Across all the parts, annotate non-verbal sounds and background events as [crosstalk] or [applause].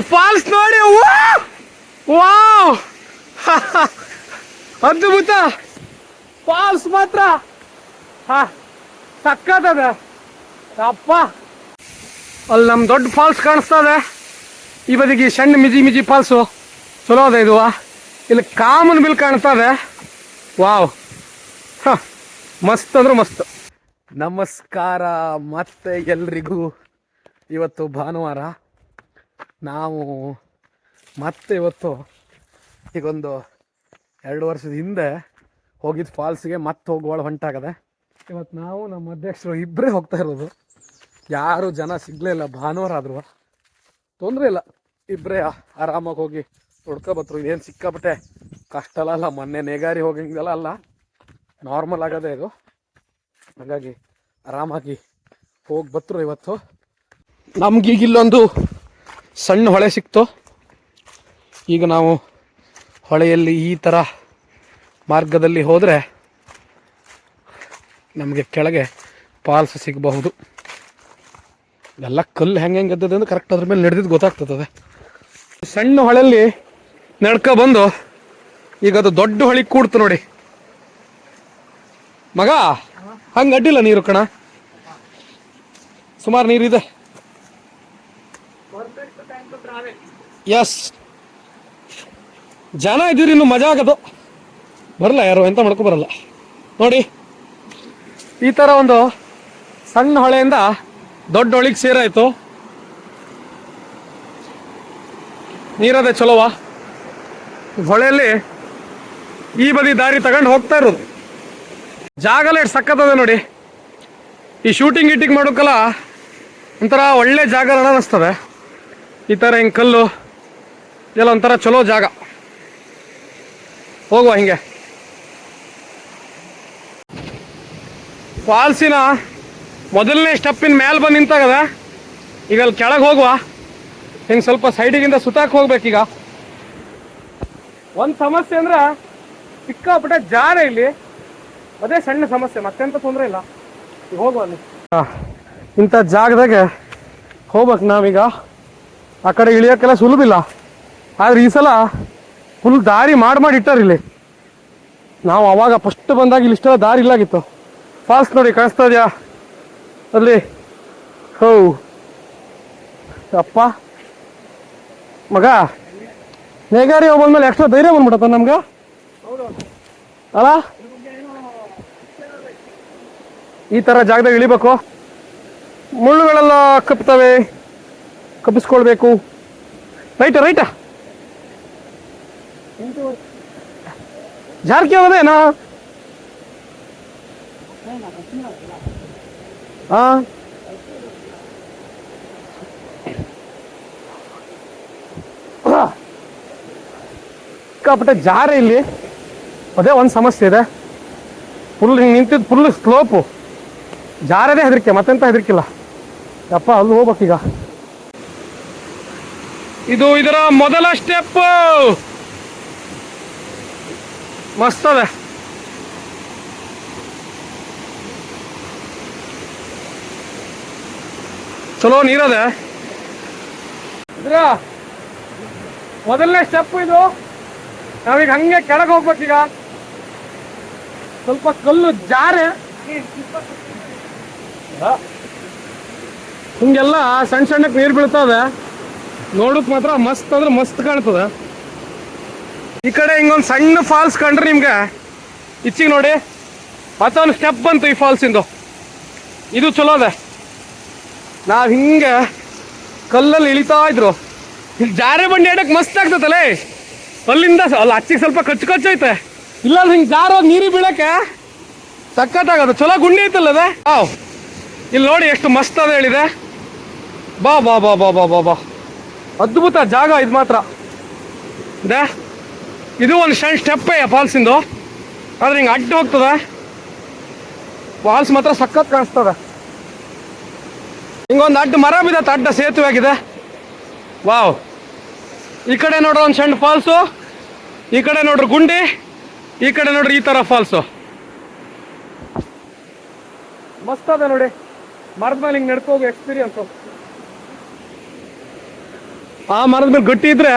Falls ನೋಡಿ wow! [laughs] ಅದ್ಭುತ! Falls ಮಾತ್ರ! ಹಾ ಅಪ್ಪ! ಅಲ್ಲಿ ನಮ್ ದೊಡ್ಡ ಫಾಲ್ಸ್ ಕಾಣಿಸ್ತಾ ಇದೆ. ಈ ಬದಿಗೆ ಸಣ್ಣ ಮಿಜಿ ಮಿಜಿ ಫಾಲ್ಸು ಚಲೋ ಅದ ಇದು ಇಲ್ಲಿ ಕಾಮನ್ ಬಿಲ್ ಕಾಣ್ತಾ ಇದೆ. ವಾವ್. ಹ, ಮಸ್ತ್ ಅಂದ್ರೆ ಮಸ್ತ್. ನಮಸ್ಕಾರ ಮತ್ತೆ ಎಲ್ರಿಗೂ. ಇವತ್ತು ಭಾನುವಾರ. ನಾವು ಮತ್ತೆ ಇವತ್ತು ಈಗೊಂದು ಎರಡು ವರ್ಷದ ಹಿಂದೆ ಹೋಗಿದ್ದು ಫಾಲ್ಸ್ಗೆ ಮತ್ತೆ ಹೋಗುವಾಳ ಹೊಂಟಾಗದೆ. ಇವತ್ತು ನಾವು ನಮ್ಮ ಅಧ್ಯಕ್ಷರು ಇಬ್ಬರೇ ಹೋಗ್ತಾ ಇರೋದು. ಯಾರು ಜನ ಸಿಗ್ಲಿಲ್ಲ ಭಾನುವಾರ ಆದರೂ ತೊಂದರೆ ಇಲ್ಲ. ಇಬ್ಬರೇ ಆರಾಮಾಗಿ ಹೋಗಿ ಹುಡ್ಕೊಬತ್ತರು ಏನು ಸಿಕ್ಕಾಬಿಟ್ಟೆ ಕಷ್ಟ ಅಲ್ಲ ಅಲ್ಲ ಮೊನ್ನೆ ನೇಗಾರಿ ಹೋಗಿಂಗೆಲ್ಲ ಅಲ್ಲ. ನಾರ್ಮಲ್ ಆಗದೆ ಇದು. ಹಾಗಾಗಿ ಆರಾಮಾಗಿ ಹೋಗಿ ಬತ್ರು ಇವತ್ತು. ನಮ್ಗೀಗ ಇಲ್ಲೊಂದು ಸಣ್ಣ ಹೊಳೆ ಸಿಕ್ತು. ಈಗ ನಾವು ಹೊಳೆಯಲ್ಲಿ ಈ ಥರ ಮಾರ್ಗದಲ್ಲಿ ಹೋದರೆ ನಮಗೆ ಕೆಳಗೆ ಪಾಲ್ಸ್ ಸಿಗಬಹುದು. ಎಲ್ಲ ಕಲ್ಲು ಹೆಂಗೆ ಹೆಂಗೆ ಎದ್ದದೆ ಅಂದ್ರೆ ಕರೆಕ್ಟ್ ಅದ್ರ ಮೇಲೆ ನಡೆದಿದ್ದು ಗೊತ್ತಾಗ್ತದೆ. ಸಣ್ಣ ಹೊಳೆಯಲ್ಲಿ ನಡ್ಕ ಬಂದು ಈಗ ಅದು ದೊಡ್ಡ ಹೊಳಿ ಕೂಡ್ತು ನೋಡಿ. ಮಗ, ಹಂಗೆ ಅಡ್ಡಿಲ್ಲ ನೀರು ಕಣ? ಸುಮಾರು ನೀರಿದೆ. ಎಸ್ ಜನ ಇದ್ದೀರಿ, ಇನ್ನು ಮಜಾ ಆಗದು. ಬರಲ್ಲ ಯಾರು, ಎಂತ ಮಾಡ್ಕೊ ಬರಲ್ಲ. ನೋಡಿ, ಈ ತರ ಒಂದು ಸಣ್ಣ ಹೊಳೆಯಿಂದ ದೊಡ್ಡ ಹೊಳಿಗೆ ಸೇರಾಯ್ತು. ನೀರದೆ ಚಲೋವಾ. ಹೊಳೆಯಲ್ಲಿ ಈ ಬದಿ ದಾರಿ ತಗೊಂಡು ಹೋಗ್ತಾ ಇರೋದು. ಎಷ್ಟು ಸಕ್ಕತ್ತದ ನೋಡಿ. ಈ ಶೂಟಿಂಗ್ ಗೀಟಿಂಗ್ ಮಾಡೋಕ್ಕಲ್ಲ ಒಂಥರ ಒಳ್ಳೆ ಜಾಗ ಅನಿಸ್ತದೆ. ಈ ಥರ ಹಿಂಗೆ ಕಲ್ಲು? ಎಲ್ಲ ಒಂಥರ ಚಲೋ ಜಾಗ. ಹೋಗುವ ಹಿಂಗೆ. ಫಾಲ್ಸಿನ ಮೊದಲನೇ ಸ್ಟೆಪ್ಪಿನ ಮೇಲೆ ಬಂದು ನಿಂತಾಗದ? ಈಗ ಅಲ್ಲಿ ಕೆಳಗೆ ಹೋಗುವ. ಹಿಂಗೆ ಸ್ವಲ್ಪ ಸೈಡಿಗಿಂದ ಸುತ್ತಾಕ್ ಹೋಗ್ಬೇಕೀಗ. ಒಂದು ಸಮಸ್ಯೆ ಅಂದ್ರೆ ಸಿಕ್ಕಾಪಟ್ಟೆ ಜಾರ ಇಲ್ಲಿ. ಅದೇ ಸಣ್ಣ ಸಮಸ್ಯೆ, ಮತ್ತೆಂತ ತೊಂದರೆ ಇಲ್ಲ. ಹೋಗುವ ಅಲ್ಲಿ. ಇಂಥ ಜಾಗದಾಗೆ ಹೋಗ್ಬೇಕು ನಾವೀಗ. ಆ ಕಡೆ ಇಳಿಯೋಕ್ಕೆಲ್ಲ ಸುಲಭಿಲ್ಲ ಆದ್ರೆ ಈ ಸಲ ಫುಲ್ ದಾರಿ ಮಾಡಿ ಮಾಡಿ ಇಟ್ಟಾರ ಇಲ್ಲಿ. ನಾವು ಅವಾಗ ಫಸ್ಟ್ ಬಂದಾಗ ಇಲ್ಲಿ ಇಷ್ಟೆಲ್ಲ ದಾರಿ ಇಲ್ಲಾಗಿತ್ತು. ಫಾಸ್ಟ್ ನೋಡಿ ಕಾಣಿಸ್ತಾ ಇದೆಯಾ? ಅಲ್ಲಿ. ಹೋ. ಅಪ್ಪ. ಮಗ. ನೇಗಾರಿ ಬಂದ್ಮೇಲೆ ಎಕ್ಸ್ಟ್ರಾ ಧೈರ್ಯ ಬಂದ್ಬಿಡತ್ತ ನಮ್ಗೆ. ಅಲ್ಲ ಈ ಥರ ಜಾಗದಾಗ ಇಳಿಬೇಕು. ಮುಳ್ಳುಗಳೆಲ್ಲ ಕಪ್ತವೆ ಕಪ್ಪಿಸ್ಕೊಳ್ಬೇಕು ರೈಟ ರೈಟ ಜಾರಕಿ ಹೋಗೋದೇನಾ ಹಾ ಸಿಕ್ಕಾಪಟ್ಟೆ ಜಾರ ಇಲ್ಲಿ. ಅದೇ ಒಂದು ಸಮಸ್ಯೆ ಇದೆ. ಫುಲ್ ಹಿಂಗೆ ನಿಂತಿದ್ದು ಫುಲ್ ಸ್ಲೋಪು. ಜಾರದೇ ಹೆದರಿಕೆ, ಮತ್ತೆಂತ ಹೆದರಿಕಿಲ್ಲ ಯಪ್ಪ, ಅಲ್ಲಿ ಹೋಗ್ಬೇಕೀಗ ಇದು ಇದರ ಮೊದಲ ಸ್ಟೆಪ್. ಮಸ್ತ್ ಅದ. ಚಲೋ ನೀರದ ಇದ್ರ ಮೊದಲನೇ ಸ್ಟೆಪ್ ಇದು. ನಾವೀಗ ಹಂಗೆ ಕೆಳಗೆ ಹೋಗ್ಬೇಕೀಗ ಸ್ವಲ್ಪ ಕಲ್ಲು ಜಾರೆ. ಹಿಂಗೆಲ್ಲ ಸಣ್ಣ ಸಣ್ಣಕ್ಕೆ ನೀರು ಬೀಳ್ತದೆ. ನೋಡಕ್ ಮಾತ್ರ ಮಸ್ತ್ ಅಂದ್ರೆ ಮಸ್ತ್ ಕಾಣ್ತದ. ಈ ಕಡೆ ಹಿಂಗೊಂದು ಸಣ್ಣ ಫಾಲ್ಸ್ ಕಂಡ್ರಿ ನಿಮ್ಗೆ? ಇಚ್ಚಿಗೆ ನೋಡಿ. ಮತ್ತೊಂದು ಸ್ಟೆಪ್ ಬಂತು ಈ ಫಾಲ್ಸಿಂದು ಇದು. ಚಲೋ ಅದ. ನಾವು ಹಿಂಗೆ ಕಲ್ಲಲ್ಲಿ ಇಳಿತಾ ಇದ್ರು. ಇಲ್ಲಿ ಜಾರೆ ಬಂಡಿ ಆಡಕ್ ಮಸ್ತ್ ಆಗ್ತದಲ್ಲ? ಅಲ್ಲಿಂದ ಅಲ್ಲಿ, ಅಚ್ಚಿಗೆ ಸ್ವಲ್ಪ ಕಚ್ಚು ಕಚ್ಚು ಐತೆ. ಇಲ್ಲ ಹಿಂಗೆ ಜಾರೋ ನೀರಿಗೆ ಬೀಳಕ್ಕೆ ಸಕ್ಕತ್ತಾಗದ ಚಲೋ ಗುಂಡಿ ಐತಲ್ಲ ಅದೇ? ಹಾವ್ ಇಲ್ಲಿ ನೋಡಿ ಎಷ್ಟು ಮಸ್ತ್ ಅದ ಹೇಳಿದೆ. ಬಾ ಬಾ ಬಾ ಬಾ ಬಾ ಬಾ ಬಾ. ಅದ್ಭುತ ಜಾಗ ಇದು ಮಾತ್ರ. ಇದೆ? ಇದು ಒಂದು ಸಣ್ಣ ಸ್ಟೆಪ್ಪೇ ಫಾಲ್ಸಿಂದು ಆದರೆ ಹಿಂಗೆ ಅಡ್ಡ ಹೋಗ್ತದೆ. ಫಾಲ್ಸ್ ಮಾತ್ರ ಸಖತ್ ಕಾಣಿಸ್ತದೆ. ಹಿಂಗೊಂದು ಅಡ್ಡ ಮರ ಬಿದ್ದತ್ತೆ ಅಡ್ಡ ಸೇತುವೆ ಆಗಿದೆ ವಾವ್. ಈ ಕಡೆ ನೋಡ್ರಿ ಒಂದು ಸಣ್ಣ ಫಾಲ್ಸು ಈ ಕಡೆ ನೋಡ್ರಿ ಗುಂಡಿ. ಈ ಕಡೆ ನೋಡ್ರಿ ಈ ಥರ ಫಾಲ್ಸು ಮಸ್ತ್ ನೋಡಿ. ಮರದ ಮೇಲೆ ಹಿಂಗೆ ನಡ್ಕೋಗೋ ಎಕ್ಸ್ಪೀರಿಯನ್ಸು ಆ ಮರದ ಮೇಲೆ ಗಟ್ಟಿ ಇದ್ರೆ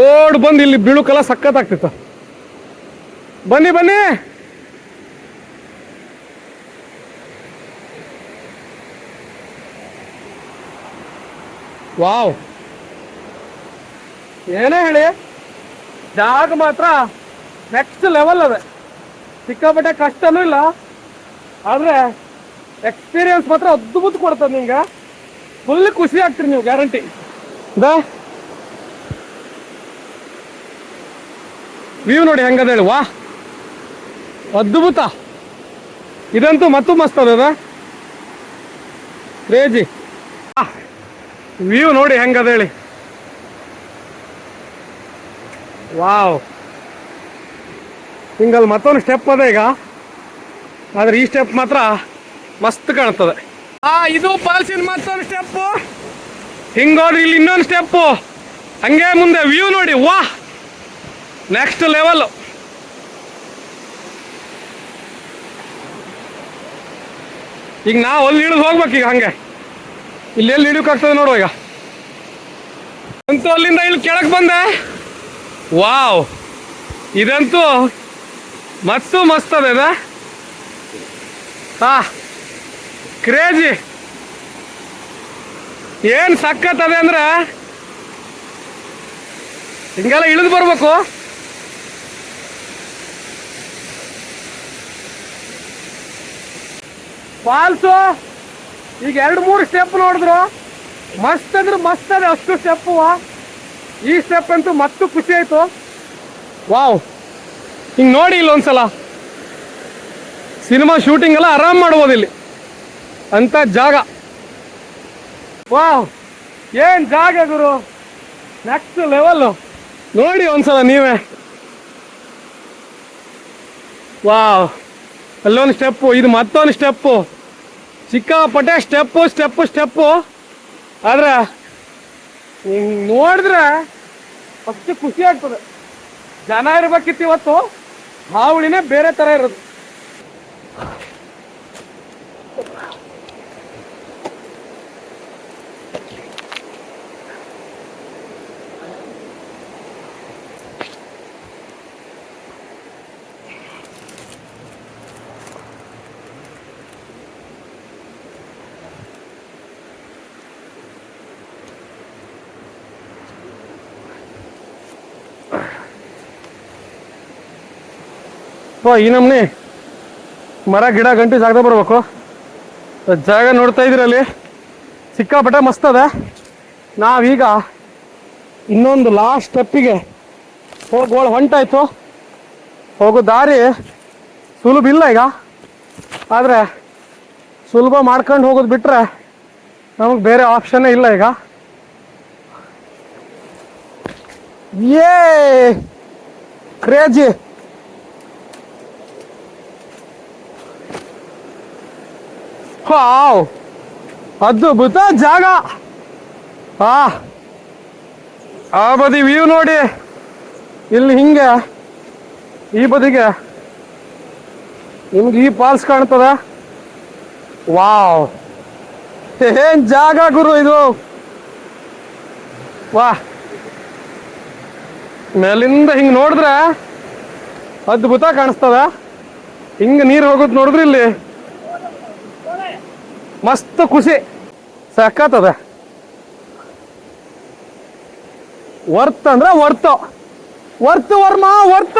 ಓಡ್ ಬಂದು ಇಲ್ಲಿ ಬೀಳುಕಲ್ಲ ಸಖತ್ತಾಗ್ತಿತ್ತು. ಬನ್ನಿ ಬನ್ನಿ. ವಾವ್. ಏನೇ ಹೇಳಿ, ಜಾಗ ಮಾತ್ರ ನೆಕ್ಸ್ಟ್ ಲೆವೆಲ್ ಅದ. ಸಿಕ್ಕಾಪಟ್ಟೆ ಕಷ್ಟನೂ ಇಲ್ಲ. ಆದ್ರೆ ಎಕ್ಸ್ಪೀರಿಯನ್ಸ್ ಮಾತ್ರ ಅದ್ಭುತ ಕೊಡ್ತದೆ ನಿಮ್ಗೆ. ಫುಲ್ ಖುಷಿ ಆಗ್ತೀರಿ ನೀವು ಗ್ಯಾರಂಟಿ ದಾ ವ್ಯೂ ನೋಡಿ ಹೆಂಗದ ಹೇಳಿ, ವಾ. ಅದ್ಭುತ. ಇದಂತೂ ಮತ್ತೂ ಮಸ್ತ್ ಅದ ಕ್ರೇಜಿ. ವ್ಯೂ ನೋಡಿ ಹೆಂಗದ ಹೇಳಿ. ವಾವ್. ಹಿಂಗಲ್ಲಿ ಮತ್ತೊಂದು ಸ್ಟೆಪ್ ಅದ ಈಗ. ಆದ್ರೆ ಈ ಸ್ಟೆಪ್ ಮಾತ್ರ ಮಸ್ತ್ ಕಾಣ್ತದೆ. ಆ, ಇದು ಪಾಲ್ಸಿನ ಮತ್ತೊಂದು ಸ್ಟೆಪ್ ಹಿಂಗೋದ್ರೆ ಇಲ್ಲಿ ಇನ್ನೊಂದು ಸ್ಟೆಪ್ ಹಂಗೆ ಮುಂದೆ ವ್ಯೂ ನೋಡಿ. ವಾ! ನೆಕ್ಸ್ಟ್ ಲೆವೆಲ್ ಈಗ ನಾವು ಅಲ್ಲಿ ಇಳಿದು ಹೋಗ್ಬೇಕು ಈಗ ಹಂಗೆ. ಇಲ್ಲಿ ಎಲ್ಲಿ ಇಳಿಯೋಕ್ಕಾಗ್ತದೆ ನೋಡುವ ಈಗ. ಅಂತೂ ಅಲ್ಲಿಂದ ಇಲ್ಲಿ ಕೆಳಗೆ ಬಂದೆ. ವಾವ್! ಇದಂತೂ ಮತ್ತೂ ಮಸ್ತ್ ಅದ. ಹಾ ಕ್ರೇಜಿ ಏನ್ ಸಕ್ಕತ್ತದೆ ಅದೆ ಅಂದ್ರೆ? ಹಿಂಗೆಲ್ಲ ಇಳಿದು ಬರ್ಬೇಕು. ಫಾಲ್ಸು ಈಗ ಎರಡು ಮೂರು ಸ್ಟೆಪ್ ನೋಡಿದ್ರು. ಮಸ್ತ್ ಅಂದ್ರೆ ಮಸ್ತ್ ಅದೇ, ಅಷ್ಟು ಸ್ಟೆಪ್ಪು ಈ ಸ್ಟೆಪ್ ಅಂತೂ ಮತ್ತೂ ಖುಷಿ ಆಯ್ತು. ವಾವ್. ಹಿಂಗೆ ನೋಡಿ ಇಲ್ಲ ಒಂದ್ಸಲ. ಸಿನಿಮಾ ಶೂಟಿಂಗ್ ಎಲ್ಲ ಆರಾಮ್ ಮಾಡ್ಬೋದು ಇಲ್ಲಿ. ಅಂತ ಜಾಗ. ವಾವ್! ಏನ್ ಜಾಗ ಗುರು? ನೆಕ್ಸ್ಟ್ ಲೆವೆಲ್ ನೋಡಿ ಒಂದ್ಸಲ ನೀವೇ. ವಾವ್! ಅಲ್ಲೊಂದು ಸ್ಟೆಪ್ಪು ಇದು ಮತ್ತೊಂದು ಸ್ಟೆಪ್ಪು ಸಿಕ್ಕಾಪಟ್ಟೆ ಸ್ಟೆಪ್ಪು ಸ್ಟೆಪ್ಪು ಸ್ಟೆಪ್ಪು ಆದ್ರೆ ನೋಡಿದ್ರೆ ಫಸ್ಟ್ ಖುಷಿ ಆಗ್ತದೆ. ಜನ ಇರ್ಬೇಕಿತ್ತು ಇವತ್ತು, ಹಾವಳಿನೇ ಬೇರೆ ತರ ಇರೋದು. ಓ ಈ ನಮ್ನಿ. ಮರ, ಗಿಡ, ಗಂಟು ಜಾಗದಾಗ ಬರ್ಬೇಕು. ಜಾಗ ನೋಡ್ತಾ ಇದ್ರಿ ಅಲ್ಲಿ ಸಿಕ್ಕಾಪಟ್ಟೆ ಮಸ್ತ್ ಅದ. ನಾವೀಗ ಇನ್ನೊಂದು ಲಾಸ್ಟ್ ಸ್ಟೆಪ್ಪಿಗೆ ಹೋಗೋಳು ಹೊಂಟಾಯ್ತು. ಹೋಗೋ ದಾರಿ ಸುಲಭ ಇಲ್ಲ ಈಗ. ಆದರೆ ಸುಲಭ ಮಾಡ್ಕೊಂಡು ಹೋಗೋದು ಬಿಟ್ಟರೆ ನಮಗೆ ಬೇರೆ ಆಪ್ಷನ್ನೇ ಇಲ್ಲ ಈಗ. ಏ ಕ್ರೇಜಿ ವಾವ್. ಅದ್ಭುತ ಜಾಗ. ಆ. ಆ ಬದಿ ವ್ಯೂ ನೋಡಿ. ಇಲ್ಲಿ ಹಿಂಗೆ. ಈ ಬದಿಗೆ. ನಿಮ್ಗೆ ಈ ಫಾಲ್ಸ್ ಕಾಣ್ತದ? ವಾವ್. ಏನ್ ಜಾಗ ಗುರು ಇದು? ವಾ. ಮೇಲಿಂದ ಹಿಂಗೆ ನೋಡಿದ್ರೆ ಅದ್ಭುತ ಕಾಣಿಸ್ತದ. ಹಿಂಗ ನೀರು ಹೋಗೋದು ನೋಡಿದ್ರೆ ಇಲ್ಲಿ? ಮಸ್ತ್ ಖುಷಿ. ಸಖತ್ತದ ವರ್ತ್ ಅಂದ್ರೆ ವರ್ತ್. ವರ್ತ್ ವರ್ಮ, ವರ್ತ್.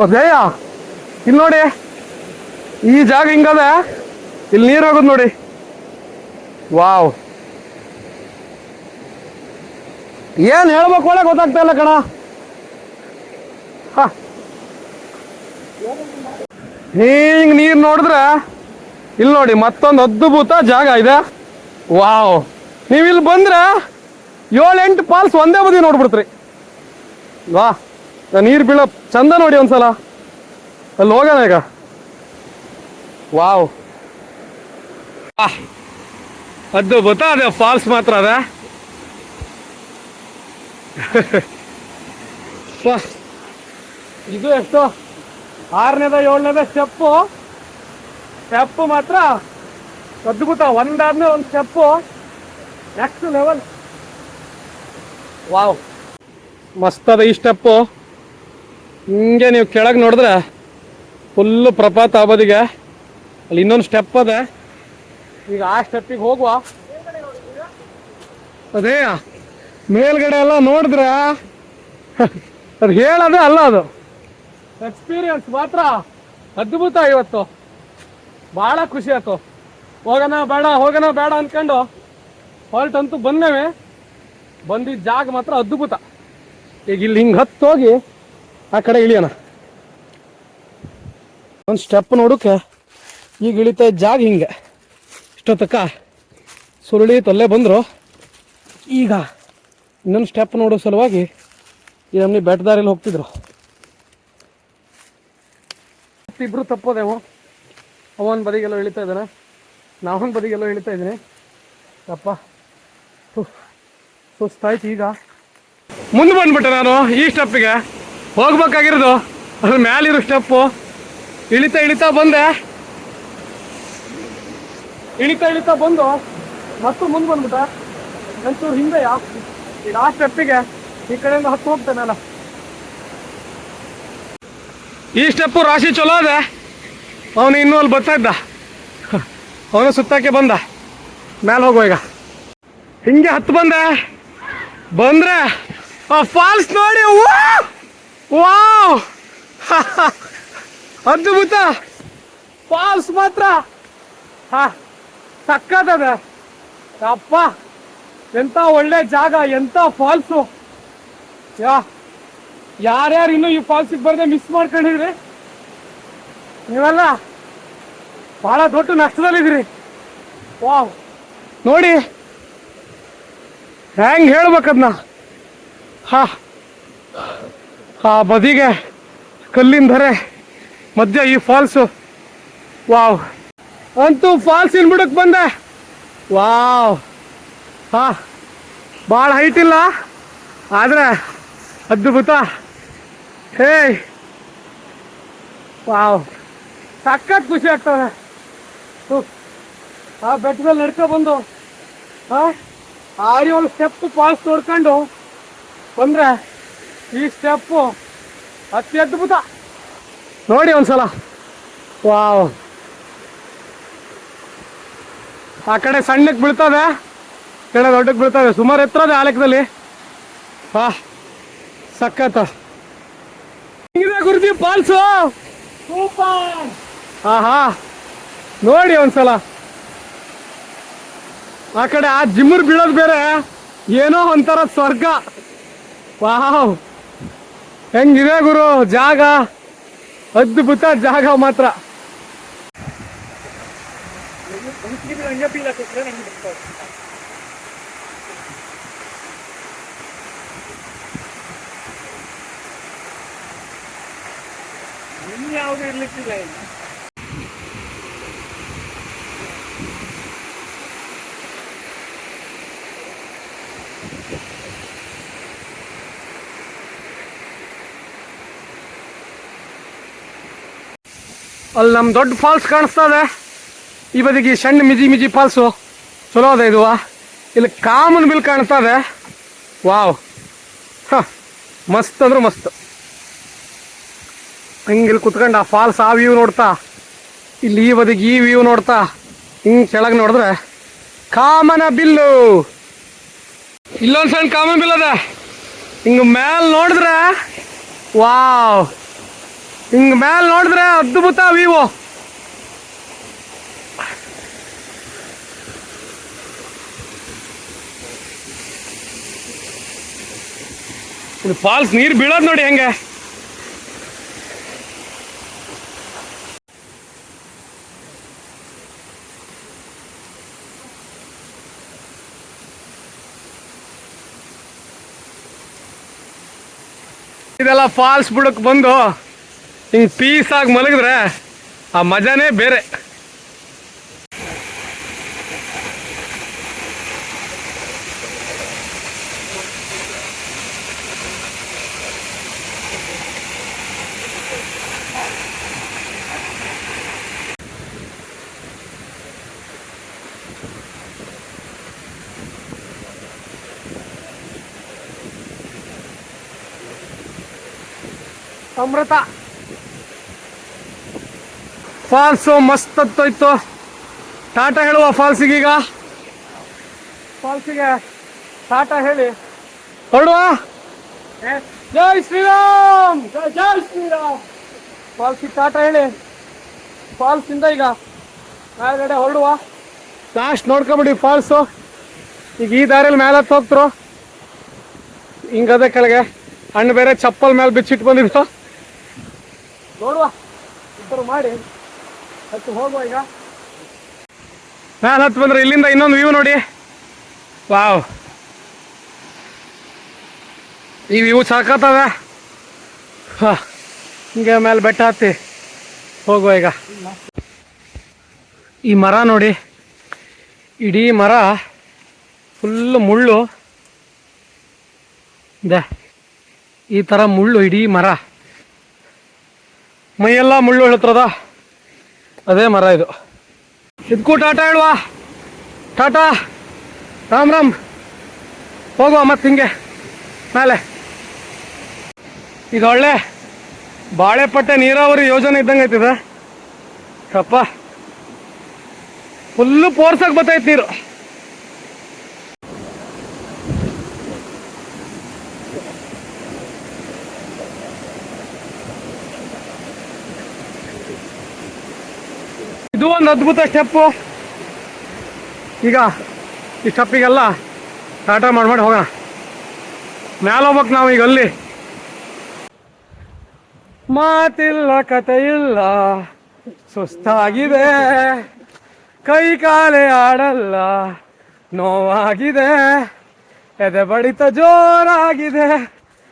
ಅದೇಯ ಇಲ್ಲಿ ನೋಡಿ. ಈ ಜಾಗ ಹಿಂಗದ. ಇಲ್ಲಿ ನೀರು ಹೋಗೋದು ನೋಡಿ. ವಾವ್. ಏನ್ ಹೇಳ್ಬೇಕು ಒಳಗೆ ಗೊತ್ತಾಗ್ತಾ ಇಲ್ಲ ಕಣ. ಹಿಂಗ್ ನೀರ್ ನೋಡಿದ್ರೆ ಇಲ್ಲಿ ನೋಡಿ ಮತ್ತೊಂದು ಅದ್ಭುತ ಜಾಗ ಇದೆ. ವಾವ್. ನೀವು ಇಲ್ಲಿ ಬಂದ್ರೆ ಏಳೆಂಟು ಫಾಲ್ಸ್ ಒಂದೇ ಬದಿ ನೋಡ್ಬಿಡ್ತ್ರಿ. ವಾ ನೀರು ಬೀಳೋ ಚಂದ ನೋಡಿ ಒಂದ್ಸಲ. ಅಲ್ಲಿ ಹೋಗೋಣ ಈಗ. ವಾವ್. ಅದ್ಭುತ ಅದೇ ಫಾಲ್ಸ್ ಮಾತ್ರ ಅದೇ. ಇದು ಎಷ್ಟು ಆರನೇದ ಏಳನೇದ ಸ್ಟೆಪ್ಪು ಸ್ಟೆಪ್ ಮಾತ್ರ ಅದ್ಭುತ ಒಂದಾದ್ಮೇಲೆ ಒಂದು ಸ್ಟೆಪ್ಪು ನೆಕ್ಸ್ಟ್ ಲೆವೆಲ್ ವಾವ್ ಮಸ್ತ್ ಅದ ಈ ಸ್ಟೆಪ್ಪು ಹಿಂಗೆ ನೀವು ಕೆಳಗೆ ನೋಡಿದ್ರೆ ಫುಲ್ಲು ಪ್ರಪಾತ ಆಗೋದಿಗೆ. ಅಲ್ಲಿ ಇನ್ನೊಂದು ಸ್ಟೆಪ್ ಅದ. ಈಗ ಆ ಸ್ಟೆಪ್ಪಿಗೆ ಹೋಗುವ. ಅದೇ. ಮೇಲ್ಗಡೆ ಎಲ್ಲ ನೋಡಿದ್ರೆ ಅದು ಹೇಳೋದೇ ಅಲ್ಲ ಅದು. ಎಕ್ಸ್ಪೀರಿಯನ್ಸ್ ಮಾತ್ರ ಅದ್ಭುತ ಇವತ್ತು. ಭಾಳ ಖುಷಿ ಆಯ್ತು. ಹೋಗೋಣ ಬೇಡ ಹೋಗೋಣ ಬೇಡ ಅಂದ್ಕೊಂಡು ಹೊಲ್ಟ್ ಅಂತೂ ಬಂದೇವೆ. ಬಂದಿದ್ದ ಜಾಗ ಮಾತ್ರ ಅದ್ಭುತ. ಈಗ ಇಲ್ಲಿ ಹಿಂಗೆ ಹತ್ತೋಗಿ ಆ ಕಡೆ ಇಳಿಯೋಣ. ಒಂದು ಸ್ಟೆಪ್ ನೋಡೋಕೆ ಈಗ ಇಳಿತಾ ಜಾಗ ಹಿಂಗೆ. ಇಷ್ಟೊತ್ತಕ್ಕ ಸುರುಳಿ ತೊಲ್ಲೆ ಬಂದರು. ಈಗ ಇನ್ನೊಂದು ಸ್ಟೆಪ್ ನೋಡೋ ಸಲುವಾಗಿ ಈ ನಮ್ಮನೆ ಬೆಟ್ಟದಾರಿಯಲ್ಲಿ ಹೋಗ್ತಿದ್ರು. ಇಬ್ರು ತಪ್ಪೋದೇವು. ಅವನ ಬದಿಗೆಲ್ಲ ಇಳಿತಾ ಇದ್ದಾನೆ. ನಾವೊಂದು ಬದಿಗೆಲ್ಲ ಇಳಿತಾ ಇದ್ದೀನಿ. ಅಪ್ಪ ಹು, ಸುಸ್ತಾಯ್ತು ಈಗ. ಮುಂದೆ ಬಂದ್ಬಿಟ್ಟೆ ನಾನು ಈ ಸ್ಟೆಪ್ಪಿಗೆ ಹೋಗ್ಬೇಕಾಗಿರೋದು. ಅದ್ರ ಮ್ಯಾಲಿರೋ ಸ್ಟೆಪ್ಪು ಇಳಿತಾ ಇಳಿತಾ ಬಂದೆ. ಇಳಿತಾ ಇಳಿತಾ ಬಂದು ಮತ್ತು ಮುಂದೆ ಬಂದ್ಬಿಟ್ಟ. ಒಂಚೂರು ಹಿಂದೆ ಈಗ ಆ ಸ್ಟೆಪ್ಪಿಗೆ ಈ ಕಡೆಯಿಂದ ಹತ್ತು ಹೋಗ್ತಾನಲ್ಲ ಈ ಸ್ಟೆಪ್ಪು ರಾಶಿ ಚಲೋ ಅದ. ಅವನು ಇನ್ನೂ ಅಲ್ಲಿ ಬರ್ತಾ ಇದ್ದ. ಅವನು ಸುತ್ತಕ್ಕೆ ಬಂದ. ಮ್ಯಾಲೆ ಹೋಗುವ ಈಗ. ಹಿಂಗೆ ಹತ್ತು ಬಂದೆ. ಬಂದ್ರೆ ಆ ಫಾಲ್ಸ್ ನೋಡಿ! ವಾವ್! ಅದ್ಭುತ! ಫಾಲ್ಸ್ ಮಾತ್ರ. ಹಾ ಸಕ್ಕತ್ತದ ಅಪ್ಪ! ಎಂತ ಒಳ್ಳೆ ಜಾಗ, ಎಂತ ಫಾಲ್ಸು ಯಾ, ಯಾರ್ಯಾರು ಇನ್ನು ಈ ಫಾಲ್ಸಿಗೆ ಬರದೆ ಮಿಸ್ ಮಾಡ್ಕೊಂಡಿದ್ರಿ? ನೀವೆಲ್ಲ ಬಹಳ ದೊಡ್ಡ ನಷ್ಟದಲ್ಲಿದ್ದೀರಿ. ವಾವ್. ನೋಡಿ, ಹೆಂಗ್ ಹೇಳ್ಬೇಕದ್ನ? ಹಾ, ಆ ಬದಿಗೆ ಕಲ್ಲಿನ ಧರೆ, ಮಧ್ಯ ಈ ಫಾಲ್ಸು ವಾವ್. ಅಂತೂ ಫಾಲ್ಸಿನ ಬುಡಕ್ ಬಂದೆ. ವಾವ್. ಹಾ ಭಾಳ ಹೈಟ್ ಇಲ್ಲ, ಆದ್ರೆ ಅದ್ಭುತ. Hey wow. ಸಖತ್ ಖುಷಿ ಆಗ್ತದೆ. ಆ ಬೆಟ್ಟದಲ್ಲಿ ನಡ್ಕೊ ಬಂದು ಹಾ ಆರಿ ಸ್ಟೆಪ್ ಪಾಸ್ ನೋಡ್ಕೊಂಡು ಬಂದ್ರೆ ಈ ಸ್ಟೆಪ್ಪು ಅತಿ ಅದ್ಭುತ. ನೋಡಿ ಒಂದ್ಸಲ. ವಾವ್. ಆ ಕಡೆ ಸಣ್ಣಕ್ಕೆ ಬೀಳ್ತದೆ. ಕಡೆ ದೊಡ್ಡಕ್ಕೆ ಬೀಳ್ತಾವೆ. ಸುಮಾರು ಎತ್ತರ ಅದೇ ಆ ಲೆಕ್ಕದಲ್ಲಿ. ಹಾ ಸಖತ್. ಹಿಂಗಿದೆ ಗುರುಜಿ ಹಾ ಹಾ ನೋಡಿ ಒಂದ್ಸಲ. ಆ ಕಡೆ ಆ ಜಿಮ್ಮರ್ ಬೀಳೋದು ಬೇರೆ. ಏನೋ ಒಂಥರ ಸ್ವರ್ಗ. ವಾಹ್ ಹೆಂಗಿದೆ ಗುರು? ಜಾಗ. ಅದ್ಭುತ ಜಾಗ ಮಾತ್ರ. ಯಾವುದು ಇರ್ಲಿಕ್ಕಿಲ್ಲ ಅಲ್ಲಿ ನಮ್ಮ ದೊಡ್ಡ ಫಾಲ್ಸ್ ಕಾಣಿಸ್ತಾ ಇದೆ ಈ ಬದಿಗೆ ಸಣ್ಣ ಮಿಜಿ ಮಿಜಿ ಫಾಲ್ಸು. ಚಲೋ ಅದ ಇದು. ಇಲ್ಲಿ ಕಾಮನ್ ಬಿಲ್ ಕಾಣಿಸ್ತಾ ಇದೆ ವಾವ್. ಹ, ಮಸ್ತ್ ಅಂದ್ರೆ ಮಸ್ತ್. ಹಂಗೆ ಇಲ್ಲಿ ಕುತ್ಕೊಂಡು ಆ ಫಾಲ್ಸ್ ಆ ವ್ಯೂ ನೋಡ್ತಾ, ಇಲ್ಲಿ ಈ ಬದಿಗೆ ಈ ವ್ಯೂ ನೋಡ್ತಾ, ಹಿಂಗೆ ಕೆಳಗೆ ನೋಡಿದ್ರೆ ಕಾಮನ ಬಿಲ್ಲು. ಇಲ್ಲೊಂದು ಸಣ್ಣ ಕಾಮನ್ ಬಿಲ್ ಅದ. ಹಿಂಗೆ ಮ್ಯಾಲ್ ನೋಡಿದ್ರೆ, ವಾವ್. ಹಿಂಗೆ ಮ್ಯಾಲ್ ನೋಡಿದ್ರೆ ಅದ್ಭುತ ವ್ಯೂ ಇದು ಫಾಲ್ಸ್ ನೀರು ಬೀಳೋದು ನೋಡಿ ಹೆಂಗೆ. ಇದೆಲ್ಲ ಫಾಲ್ಸ್ ಬಿಡಕ್ ಬಂದು ಹಿಂಗ್ ಪೀಸ್ ಆಗಿ ಮಲಗಿದ್ರೆ ಆ ಮಜಾನೇ ಬೇರೆ. ಅಮೃತ. ಫಾಲ್ಸು ಮಸ್ತ್ ಹತ್ತೋಯ್ತು ಟಾಟಾ ಹೇಳುವ ಫಾಲ್ಸಿಗೀಗ? ಫಾಲ್ಸಿಗೆ ಟಾಟಾ ಹೇಳಿ. ಹೊರಡುವ? ಜೈ ಶ್ರೀರಾಮ್! ಜೈ ಶ್ರೀರಾಮ್. ಫಾಲ್ಸಿಗೆ ಟಾಟಾ ಹೇಳಿ. ಫಾಲ್ಸ್ ಇಂದ ಈಗ ಮೇಲ್ಗಡೆ ಹೊರಡುವ. ಲಾಸ್ಟ್ ನೋಡ್ಕೊಂಬಿಡಿ ಫಾಲ್ಸು ಈಗ ಈ ದಾರಿಯಲ್ಲಿ ಮೇಲೆ ಹತ್ತು ಹೋಗ್ತರು. ಹಿಂಗದೆ ಕೆಳಗೆ ಹಣ್ಣು ಬೇರೆ ಚಪ್ಪಲ್ ಮೇಲೆ ಬಿಚ್ಚಿಟ್ಟು ಬಂದಿದ್ದು ನೋಡುವ. ಇಬ್ಬರು ಮಾಡಿ. ಹತ್ತು ಹೋಗುವ ಈಗ. ನಾನು ಹತ್ತು ಬಂದ್ರೆ ಇಲ್ಲಿಂದ ಇನ್ನೊಂದು ವ್ಯೂ ನೋಡಿ. ವಾವ್ ಈ ವ್ಯೂ ಸಾಕತ್ತದ ಹಿಂಗೆ ಮೇಲೆ ಬೆಟ್ಟ ಹತ್ತಿ ಹೋಗುವ ಈಗ. ಈ ಮರ ನೋಡಿ. ಇಡೀ ಮರ ಫುಲ್ ಮುಳ್ಳು. ಇದೆ ಈ ಥರ ಮುಳ್ಳು ಇಡೀ ಮರ. ಮೈಯೆಲ್ಲ ಮುಳ್ಳು ಹೇಳ್ತರದ ಅದೇ ಮರ ಇದು. ಇದಕ್ಕೂ ಟಾಟಾ ಹೇಳುವ? ಟಾಟಾ, ರಾಮ್ ರಾಮ್. ಹೋಗುವ ಮತ್ತೆ ಹಿಂಗೆ. ಮೇಲೆ ಇದು ಒಳ್ಳೆ ಬಾಳೆಪಟ್ಟೆ ನೀರಾವರಿ ಯೋಜನೆ ಇದ್ದಂಗೆ ಐತಿದೆ? ಅಪ್ಪ ಫುಲ್ಲು ಪೋರ್ಸಕ್ಕೆ ಬರ್ತೈತೆ ನೀರು. ಇದು ಒಂದು ಅದ್ಭುತ ಸ್ಟೆಪ್ಪು ಈಗ ಈ ಸ್ಟೆಪ್ಪಿಗೆಲ್ಲ ಟಾಟಾ ಮಾಡಿ ಮಾಡಿ ಹೋಗೋಣ. ಮ್ಯಾಲ ಹೋಗ್ಬೇಕು ನಾವು ಈಗ ಅಲ್ಲಿ. ಮಾತಿಲ್ಲ ಕತೆ ಇಲ್ಲ ಸುಸ್ತಾಗಿದೆ. ಕೈ ಕಾಲೇ ಆಡಲ್ಲ, ನೋವಾಗಿದೆ. ಎದೆ ಬಡಿತ ಜೋರಾಗಿದೆ,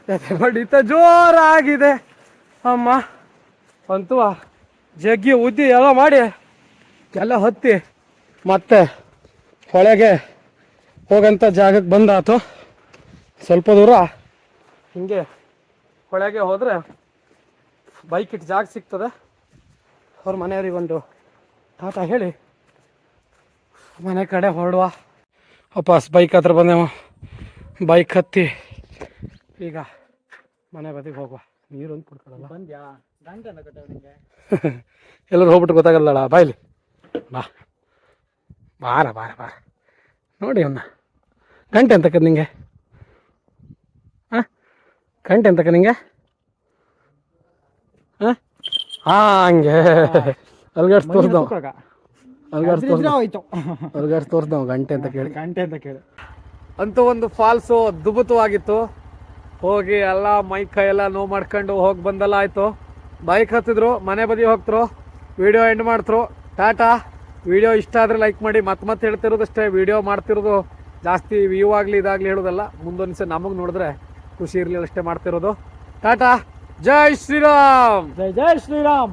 ಎದೆ ಬಡಿತ ಜೋರಾಗಿದೆ. ಅಮ್ಮ ಅಂತೂ ಜಗ್ಗಿ ಉದ್ದಿ ಎಲ್ಲ ಮಾಡಿ. ಎಲ್ಲ ಹತ್ತಿ ಮತ್ತೆ ಹೊಳೆಗೆ ಹೋಗಂತ ಜಾಗಕ್ಕೆ ಬಂದಾತು. ಸ್ವಲ್ಪ ದೂರ ಹಿಂಗೆ ಹೊಳೆಗೆ ಹೋದ್ರೆ ಬೈಕ್ ಇಟ್ಟು ಜಾಗ ಸಿಗ್ತದೆ. ಅವ್ರ ಮನೆಯವ್ರಿಗೆ ಒಂದು ತಾತ ಹೇಳಿ ಮನೆ ಕಡೆ ಹೊರಡುವ. ವಾಪಸ್ ಬೈಕ್ ಹತ್ರ ಬಂದೆವು ಬೈಕ್ ಹತ್ತಿ ಈಗ ಮನೆ ಬದಿಗೆ ಹೋಗುವ. ನೀರೊಂದು ಕುಡ್ಕೊಳ್ಳಲ್ಲ ಬಂದ್ಯಾ? [laughs] ಎಲ್ಲರೂ ಹೋಗ್ಬಿಟ್ಟು ಗೊತ್ತಾಗಲ್ಲಡ ಬಾಯ್ಲಿ ಬಾ. ಬಾರ ಬಾರ ಬಾರ. ನೋಡಿ ಅವನ್ನ ಗಂಟೆ ಅಂತಕ್ಕ ನಿಂಗೆ? ಹಾಂ ಗಂಟೆ ಅಂತಕ್ಕ ನಿಂಗೆ? ಹಾಂ ಹಂಗೆ. ಅಲ್ಗಾಡ್ಸ್ ತೋರ್ಸ್ದವ್. ಅಲ್ಗಾಡ್ಸ್ ತೋರ್ಸ್ದವ್. ಅಲ್ಗಾಡ್ಸ್ ತೋರ್ಸ್ದವ್ ಗಂಟೆ ಅಂತ ಕೇಳಿ. ಗಂಟೆ ಅಂತ ಕೇಳಿ. ಅಂತೂ ಒಂದು ಫಾಲ್ಸು ಅದ್ಭುತವಾಗಿತ್ತು ಹೋಗಿ ಎಲ್ಲ ಮೈ ಕೈ ಎಲ್ಲ ನೋವು ಮಾಡ್ಕೊಂಡು ಹೋಗಿ ಬಂದಲ್ಲ ಆಯಿತು. ಬೈಕ್ ಹತ್ತಿದ್ರು ಮನೆ ಬದಿ ಹೋಗ್ತರು. ವಿಡಿಯೋ ಎಂಡ್ ಮಾಡ್ತರು. ಟಾಟಾ, ವಿಡಿಯೋ ಇಷ್ಟ ಆದರೆ ಲೈಕ್ ಮಾಡಿ, ಮತ್ತೆ ಮತ್ತೆ ಹೇಳ್ತಿರೋದಷ್ಟೇ ವಿಡಿಯೋ ಮಾಡ್ತಿರೋದು ಜಾಸ್ತಿ ವ್ಯೂ ಆಗಲಿ ಇದಾಗಲಿ ಹೇಳೋದಲ್ಲ, ಮುಂದೊಂದು ನಮಗೆ ನೋಡಿದ್ರೆ ಖುಷಿ ಇರಲಿಲ್ಲ ಅಷ್ಟೇ ಮಾಡ್ತಿರೋದು. ಟಾಟಾ, ಜೈ ಶ್ರೀರಾಮ್! ಜೈ ಜೈ ಶ್ರೀರಾಮ್!